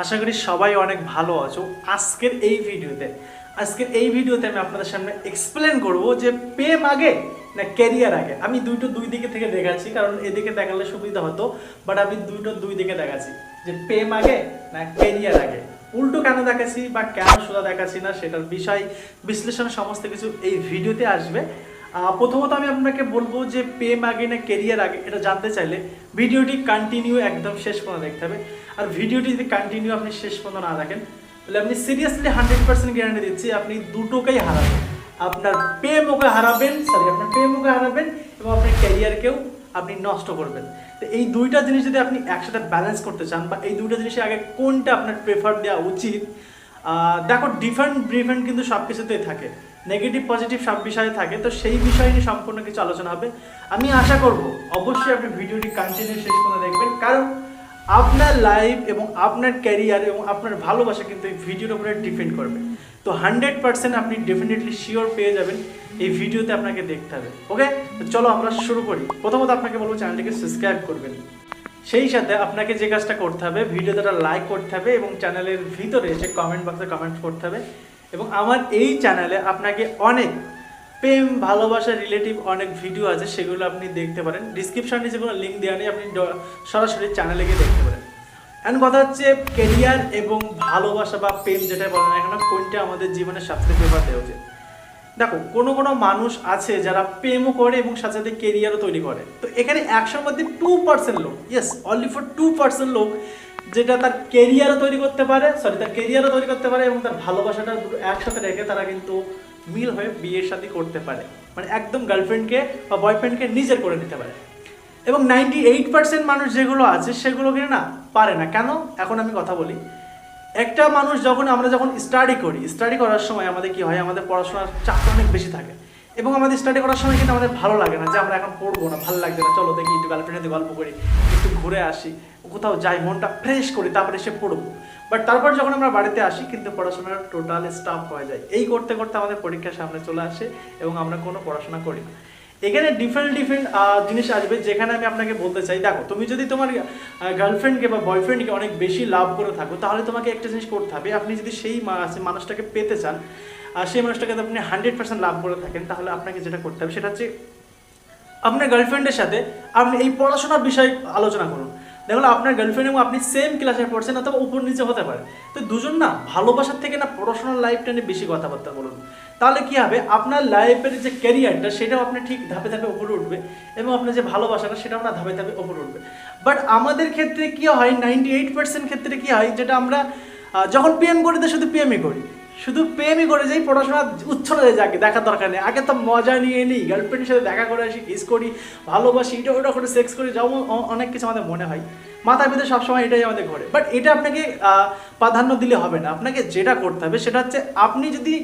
আশা করি সবাই অনেক ভালো আছো। আজকের এই ভিডিওতে, আজকের এই ভিডিওতে আমি আপনাদের সামনে এক্সপ্লেন করব যে প্রেম আগে না ক্যারিয়ার আগে। আমি দুটো দুই দিকে থেকে দেখাচ্ছি, কারণ এদিকে দেখালে সুবিধা হতো বাট আমি দুটো দুই দিকে দেখাচ্ছি। যে প্রেম আগে না ক্যারিয়ার আগে। উল্টো কেন দেখাচ্ছি বা কেন সোজা দেখাচ্ছি না, সেটার বিষয় বিশ্লেষণ সমস্ত কিছু এই ভিডিওতে আসবে। প্রথমত আমি আপনাকে বলব যে প্রেম আগে না কেরিয়ার আগে, এটা জানতে চাইলে ভিডিওটি কন্টিনিউ একদম শেষ পর্যন্ত দেখতে হবে। আর ভিডিওটি যদি কন্টিনিউ আপনি শেষ পর্যন্ত না দেখেন, তাহলে আপনি সিরিয়াসলি হান্ড্রেড পার্সেন্ট গ্যারান্টি দিচ্ছি আপনি দুটোকেই হারাবেন। আপনার প্রেমকে হারাবেন সরি আপনার পে মুখে হারাবেন এবং আপনার ক্যারিয়ারকেও আপনি নষ্ট করবেন। তো এই দুইটা জিনিস যদি আপনি একসাথে ব্যালেন্স করতে চান বা এই দুইটা জিনিসের আগে কোনটা আপনার প্রেফার দেওয়া উচিত দেখো ডিফারেন্ট ডিফারেন্ট কিন্তু সব কিছুতেই থাকে। নেগেটিভ পজিটিভ সব বিষয়ে থাকে। তো সেই বিষয় নিয়ে সম্পূর্ণ কিছু আলোচনা হবে। আমি আশা করব অবশ্যই আপনি ভিডিওটি কন্টিনিউ শেষ পর্যন্ত দেখবেন। কারণ আপনার লাইফ এবং আপনার ক্যারিয়ার এবং আপনার ভালোবাসা কিন্তু এই ভিডিওর উপরে ডিপেন্ড করবে। তো হান্ড্রেড পার্সেন্ট আপনি ডেফিনেটলি শিওর পেয়ে যাবেন এই ভিডিওতে আপনাকে দেখতে হবে। ওকে তো চলো আমরা শুরু করি। প্রথমত আপনাকে বলব চ্যানেলটিকে সাবস্ক্রাইব করবেন। সেই সাথে আপনাকে যে কাজটা করতে হবে ভিডিওটা লাইক করতে হবে এবং চ্যানেলের ভিতরে যে কমেন্ট বক্সে কমেন্ট করতে হবে এবং আমার এই চ্যানেলে আপনাকে অনেক প্রেম, ভালোবাসা রিলেটিভ অনেক ভিডিও আছে, সেগুলো আপনি দেখতে পারেন। ডিসক্রিপশনে যেগুলো লিঙ্ক দেওয়া নেই, আপনি সরাসরি চ্যানেলে গিয়ে দেখতে পারেন। এখন কথা হচ্ছে কেরিয়ার এবং ভালোবাসা বা প্রেম যেটা বলেন না কেন, কোনটা আমাদের জীবনে সবথেকে প্রেফার দেওয়া উচিত দেখো, কোনো কোনো মানুষ আছে যারা প্রেমও করে এবং সাথে সাথে কেরিয়ারও তৈরি করে। তো এখানে একশোর মধ্যে টু পার্সেন্ট লোক yes only for two percent লোক যেটা তার কেরিয়ারও তৈরি করতে পারে সরি তার কেরিয়ারও তৈরি করতে পারে এবং তার ভালোবাসাটা একসাথে রেখে তারা কিন্তু মিল হয়ে বিয়ের সাথে করতে পারে। মানে একদম গার্লফ্রেন্ডকে বা বয়ফ্রেন্ডকে নিজের করে নিতে পারে। এবং নাইনটি এইট পার্সেন্ট মানুষ যেগুলো আছে, সেগুলো কিন্তু না পারে না। কেন? এখন আমি কথা বলি। একটা মানুষ যখন আমরা যখন স্টাডি করি স্টাডি করার সময় আমাদের কি হয়? আমাদের পড়াশোনার চাপটা অনেক বেশি থাকে। এবং আমাদের স্টাডি করার সময় কিন্তু আমাদের ভালো লাগে না যে আমরা এখন পড়ব না, ভালো লাগছে না। চলো দেখি একটু গার্লফ্রেন্ডের গল্প করি, একটু ঘুরে আসি, কোথাও যাই, মনটা ফ্রেশ করি, তারপরে এসে পড়ব। বাট তারপর যখন আমরা বাড়িতে আসি, কিন্তু পড়াশোনার টোটাল স্টাফ হয়ে যায়। এই করতে করতে আমাদের পরীক্ষার সামনে চলে আসে এবং আমরা কোনো পড়াশোনা করি না। এখানে ডিফারেন্ট ডিফারেন্ট জিনিস আসবে যেখানে আমি আপনাকে বলতে চাই, দেখো, তুমি যদি তোমার গার্লফ্রেন্ডকে বা বয়ফ্রেন্ডকে অনেক বেশি লাভ করে থাকো, তাহলে তোমাকে একটা জিনিস করতে হবে, আপনি যদি সেই মানুষটাকে পেতে চান সেই মানুষটাকে আপনি হান্ড্রেড পার্সেন্ট লাভ করে থাকেন, তাহলে আপনাকে যেটা করতে হবে সেটা হচ্ছে আপনার গার্লফ্রেন্ডের সাথে আপনি এই পড়াশোনার বিষয়ে আলোচনা করুন। দেখুন, আপনার গার্লফ্রেন্ড এবং আপনি সেম ক্লাসে পড়ছেন অথবা উপর নিচে হতে পারে। তো দুজন না ভালোবাসার থেকে না পড়াশোনার লাইফটা নিয়ে বেশি কথাবার্তা বলুন। তাহলে কি হবে? আপনার লাইফের যে ক্যারিয়ারটা সেটাও আপনি ঠিক ধাপে ধাপে উপরে উঠবে এবং আপনার যে ভালোবাসাটা, সেটাও না ধাপে ধাপে উপরে উঠবে। বাট আমাদের ক্ষেত্রে কি হয়? নাইনটি এইট পার্সেন্ট ক্ষেত্রে কি হয়? যেটা আমরা যখন পিএম করি তো শুধু পিএমই করি। শুধু প্রেমই করে যাই, পড়াশোনা হয়ে যাকে দেখার দরকার নেই। আগে তো মজা নিয়ে নিই গার্লফ্রেন্ডের সাথে দেখা করে আসি কিস করি, ভালোবাসি, এটা ওটা করে সেক্স করি যেমন অনেক কিছু আমাদের মনে হয়। মাথার ভিতরে সবসময় এটাই আমাদের ঘরে। বাট এটা আপনাকে প্রাধান্য দিলে হবে না। আপনাকে যেটা করতে হবে, সেটা হচ্ছে আপনি যদি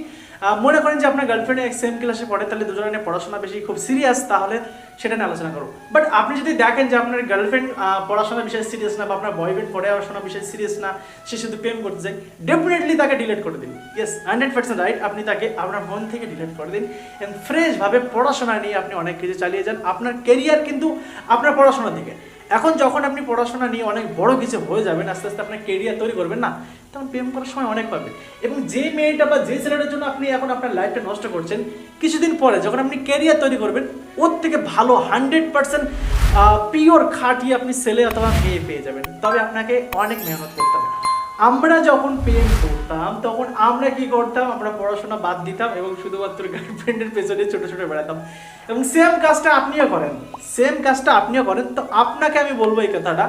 মনে করেন যে আপনার গার্লফ্রেন্ড এক সেম ক্লাসে পড়ে, তাহলে দুজনে পড়াশোনা বেশি খুব সিরিয়াস তাহলে সেটা নিয়ে আলোচনা করো বাট আপনি যদি দেখেন যে আপনার গার্লফ্রেন্ড পড়াশোনা বিষয়ে সিরিয়াস না বা আপনার বয়ফ্রেন্ড পড়াশোনা বিষয়ে সিরিয়াস না, সে শুধু প্রেম করতে চায় ডেফিনেটলি তাকে ডিলিট করে দিন। ইয়েস হান্ড্রেড পার্সেন্ট রাইট আপনি তাকে আপনার মন থেকে ডিলিট করে দিন এবং ফ্রেশভাবে পড়াশোনা নিয়ে আপনি অনেক কিছু চালিয়ে যান। আপনার কেরিয়ার কিন্তু আপনার পড়াশোনার দিকে। এখন যখন আপনি পড়াশোনা নিয়ে অনেক বড় কিছু হয়ে যাবেন, আস্তে আস্তে আপনার কেরিয়ার তৈরি করবেন না, তখন প্রেম করার সময় অনেক পাবেন। এবং যে মেয়েটা বা যে ছেলেটার জন্য আপনি এখন আপনার লাইফটা নষ্ট করছেন, কিছুদিন পরে যখন আপনি কেরিয়ার তৈরি করবেন, ওর থেকে ভালো হান্ড্রেড পার্সেন্ট পিওর খাটিয়ে আপনি ছেলে অথবা মেয়ে পেয়ে যাবেন। তবে আপনাকে অনেক মেহনত করতে হবে। আমরা যখন প্রেম করতাম, তখন আমরা কি করতাম? আমরা পড়াশোনা বাদ দিতাম এবং শুধুমাত্র গার্লফ্রেন্ডের পেছনে ছোট ছোট বেড়াতাম। এবং সেম কাজটা আপনিও করেন। সেম কাজটা আপনিও করেন। তো আপনাকে আমি বলব এই কথাটা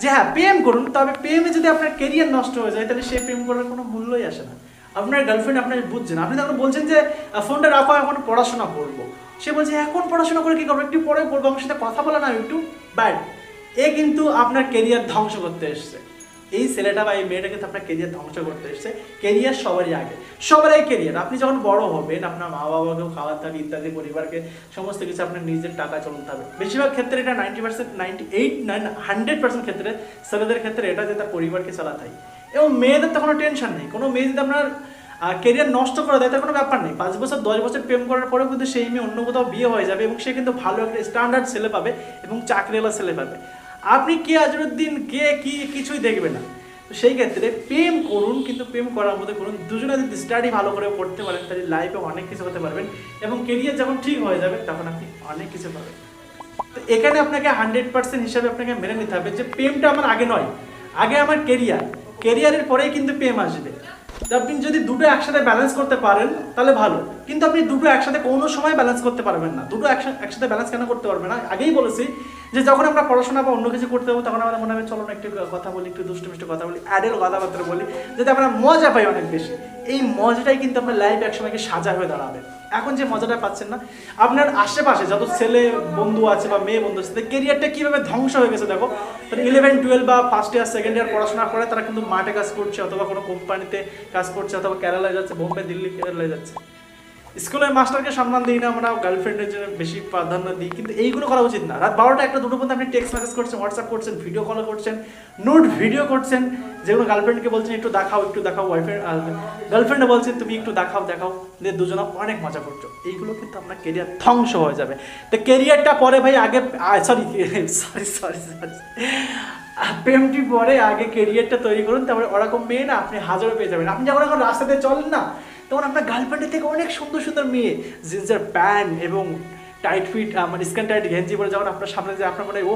যে হ্যাঁ প্রেম করুন, তবে প্রেমে যদি আপনার কেরিয়ার নষ্ট হয়ে যায়, তাহলে সে প্রেম করার কোনো মূল্যই আসে না। আপনার গার্লফ্রেন্ড আপনার বুঝছেন আপনি তখন বলছেন যে, ফোনটা রাখো এখন পড়াশোনা করব। সে বলছে, এখন পড়াশোনা করে কি করব? একটু পরে করব, আমার সাথে কথা বলা না, একটু। ব্যাড এ কিন্তু আপনার কেরিয়ার ধ্বংস করতে এসছে। এই ছেলেটা বা এই মেয়েটা কিন্তু আপনার কেরিয়ার ধ্বংস করতে এসছে। কেরিয়ার সবারই আগে। সবারই কেরিয়ার আপনি যখন বড় হবেন, আপনার মা বাবাকেও খাওয়াতে হবে ইত্যাদি, পরিবারকে সমস্ত কিছু আপনার নিজের টাকা চলতে হবে। বেশিরভাগ ক্ষেত্রে এটা ninety percent ninety eight nine hundred percent ক্ষেত্রে ছেলেদের ক্ষেত্রে এটা যে তার পরিবারকে চালাতে হয়। এবং মেয়েদের তো কোনো টেনশন নেই। কোনো মেয়ে যদি আপনার কেরিয়ার নষ্ট করে দেয়, তার কোনো ব্যাপার নেই। পাঁচ বছর, দশ বছর প্রেম করার পরেও কিন্তু সেই মেয়ে অন্য কোথাও বিয়ে হয়ে যাবে এবং সে কিন্তু ভালো একটা স্ট্যান্ডার্ড ছেলে পাবে এবং চাকরিওয়ালা ছেলে পাবে। আপনি কে আজরুদ্দিন, কে, কি, কিছুই দেখবে না। তো সেই ক্ষেত্রে প্রেম করুন, কিন্তু প্রেম করার মধ্যে করুন। দুজনে যদি স্টাডি ভালো করে পড়তে পারেন, তাহলে লাইফে অনেক কিছু হতে পারবেন এবং কেরিয়ার যখন ঠিক হয়ে যাবে, তখন আপনি অনেক কিছু পাবেন। তো এখানে আপনাকে হান্ড্রেড পার্সেন্ট হিসাবে আপনাকে মেনে নিতে হবে যে প্রেমটা আমার আগে নয়। আগে আমার কেরিয়ার কেরিয়ারের পরেই কিন্তু প্রেম আসবে। আপনি যদি দুটো একসাথে ব্যালেন্স করতে পারেন, তাহলে ভালো। কিন্তু আপনি দুটো একসাথে কোনো সময় ব্যালেন্স করতে পারবেন না। দুটো একসা- একসাথে ব্যালেন্স কেন করতে পারবেন না? আগেই বলেছি যে যখন আমরা পড়াশোনা বা অন্য কিছু করতে যাব, তখন আমাদের মনে হবে, চলো না, একটু কথা বলি, একটু দুষ্টু মিষ্টি কথা বলি, অ্যাডেল কথাবার্তা বলি, যাতে আমরা মজা পাই অনেক বেশি। এই মজাটাই কিন্তু আপনার লাইফ একসময় সাজা হয়ে দাঁড়াবে। এখন যে মজাটা পাচ্ছেন না, আপনার আশেপাশে যত ছেলে বন্ধু আছে বা মেয়ে বন্ধু আছে কেরিয়ারটা কীভাবে ধ্বংস হয়ে গেছে দেখো তারা ইলেভেন টুয়েলভ বা ফার্স্ট ইয়ার সেকেন্ড ইয়ার পড়াশোনা করে তারা কিন্তু মাঠে কাজ করছে অথবা কোনো কোম্পানিতে কাজ করছে অথবা কেরালায় যাচ্ছে, বোম্বে, দিল্লি, কেরালায় যাচ্ছে। স্কুলের মাস্টারকে সম্মান দিই না, আমরা গার্লফ্রেন্ডের জন্য বেশি প্রাধান্য দিই, কিন্তু এইগুলো করা উচিত না। রাত বারোটা একটা দুটো পর্যন্ত আপনি টেক্সট মেসেজ করছেন হোয়াটসঅ্যাপ করছেন ভিডিও কল করছেন নোট ভিডিও করছেন, যেগুলো গার্লফ্রেন্ডকে বলছেন, একটু দেখাও একটু দেখাও ওয়াইফ্রেন্ড গার্লফ্রেন্ডে বলছেন, তুমি একটু দেখাও দেখাও। দিয়ে দুজনে অনেক মজা করছ। এইগুলো কিন্তু আপনার কেরিয়ার ধ্বংস হয়ে যাবে। তো কেরিয়ারটা পরে ভাই, আগে সরি সরি সরি সরি প্রেমটি পরে আগে কেরিয়ারটা তৈরি করুন, তারপরে ওরকম মেয়ে না, আপনি হাজারো পেয়ে যাবেন। আপনি যখন এখন রাস্তাতে চলেন না তখন আপনার গার্লফ্রেন্ডের থেকে অনেক সুন্দর সুন্দর মেয়ে জিন্সের প্যান্ট এবং টাইট ফিট মানে স্ক্যান টাইট গেঞ্জি পরে যখন আপনার সামনে যে আপনার মনে ও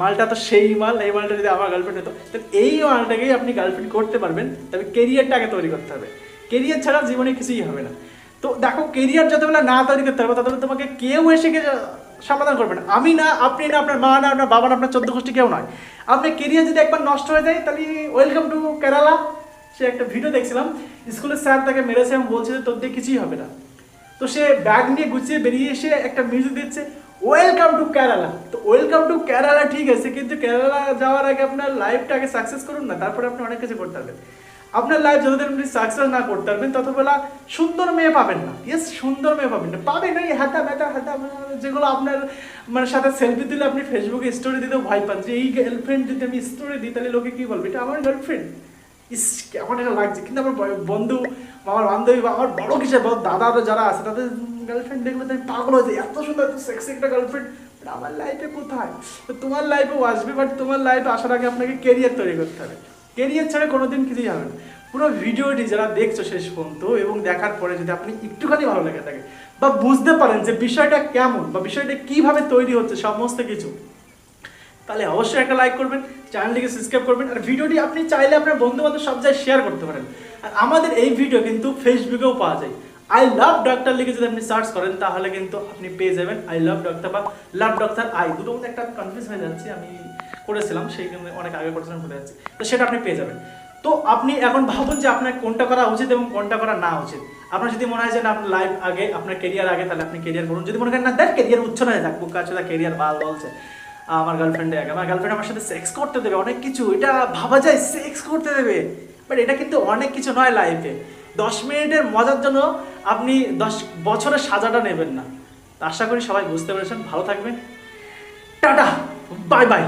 মালটা তো সেই মাল, এই মালটা যদি আমার গার্লফ্রেন্ড হতো। তো এই মালটাকেই আপনি গার্লফ্রেন্ড করতে পারবেন, তবে কেরিয়ারটা আগে তৈরি করতে হবে। কেরিয়ার ছাড়া জীবনে কিছুই হবে না। তো দেখো কেরিয়ার যতবেলা না তৈরি করতে হবে ততবেলা তোমাকে কেউ এসে সমাধান করবে না। আমি না, আপনি না, আপনার মা না, আপনার বাবা না, আপনার চোদ্দ গোষ্ঠী কেউ নয়। আপনার কেরিয়ার যদি একবার নষ্ট হয়ে যায়, তাহলে ওয়েলকাম টু কেরালা সে একটা ভিডিও দেখছিলাম। স্কুলের স্যার তাকে মেরেছে এবং বলছে তোর দিয়ে কিছুই হবে না। তো সে ব্যাগ নিয়ে গুছিয়ে বেরিয়ে এসে একটা মিউজিক দিচ্ছে ওয়েলকাম টু কেরালা তো ওয়েলকাম টু কেরালা ঠিক আছে, কিন্তু কেরালা যাওয়ার আগে আপনার লাইফটা আগে সাকসেস করুন না, তারপরে আপনি অনেক কিছু করতে পারবেন। আপনার লাইফ যতদিন আপনি সাকসেস না করতে পারবেন, ততবেলা সুন্দর মেয়ে পাবেন না। ইয়েস সুন্দর মেয়ে পাবেন না। পাবেন ওই হাতা ব্যথা, হাতা যেগুলো আপনার মানে সাথে সেলফি দিলে আপনি ফেসবুকে স্টোরি দিতেও ভয় পান যে, এই গার্লফ্রেন্ড যদি আমি স্টোরি দিই, তাহলে লোকে কি বলবে? এটা আমার গার্লফ্রেন্ড ইস কেমন এটা লাগছে। কিন্তু আমার বন্ধু, আমার বান্ধবী বা আমার বড় কিছু দাদা যারা আছে, তাদের গার্লফ্রেন্ড দেখলে তাই পাগল হয়েছে এত সুন্দর এত সেক্সি একটা গার্লফ্রেন্ড আমার লাইফে কোথায়? তো তোমার লাইফেও আসবে বাট তোমার লাইফে আসার আগে আপনাকে কেরিয়ার তৈরি করতে হবে। কেরিয়ার ছাড়া কোনোদিন কিছুই হবে না। পুরো ভিডিওটি যারা দেখছ শেষ পর্যন্ত এবং দেখার পরে যদি আপনি একটুখানি ভালো লেগে থাকে বা বুঝতে পারেন যে বিষয়টা কেমন বা বিষয়টা কীভাবে তৈরি হচ্ছে, সমস্ত কিছু তাহলে অবশ্যই একটা লাইক করবেন চ্যানেলটিকে সাবস্ক্রাইব করবেন, আর ভিডিওটি আপনি চাইলে আপনার বন্ধু বান্ধব সব জায়গায় শেয়ার করতে পারেন। আর আমাদের এই ভিডিও কিন্তু ফেসবুকেও পাওয়া যায়। আই লাভ ডক্টর লিখে যদি আপনি সার্চ করেন, তাহলে কিন্তু আপনি পেয়ে যাবেন আই লাভ ডক্টর বা লাভ ডক্টর আই দুটো মধ্যে একটা কনফিউজ হয়ে যাচ্ছে, আমি করেছিলাম, সেই জন্য অনেক আগে করেছিলাম, ভুলে যাচ্ছি। তো সেটা আপনি পেয়ে যাবেন। তো আপনি এখন ভাবুন যে আপনার কোনটা করা উচিত এবং কোনটা করা না উচিত। আপনার যদি মনে হয় যে না, আপনার লাইফ আগে, আপনার কেরিয়ার আগে, তাহলে আপনি কেরিয়ার করুন। যদি মনে করেন না, দেখ কেরিয়ার উচ্চ না থাক বুক আছে কেরিয়ার ভালো বলছে আমার গার্লফ্রেন্ডে আগে। আমার গার্লফ্রেন্ড আমার সাথে সেক্স করতে দেবে, অনেক কিছু। এটা ভাবা যায় সেক্স করতে দেবে। বাট এটা কিন্তু অনেক কিছু নয় লাইফে দশ মিনিটের মজার জন্য আপনি দশ বছরের সাজাটা নেবেন না। আশা করি সবাই বুঝতে পেরেছেন। ভালো থাকবেন। টাটা! Bye bye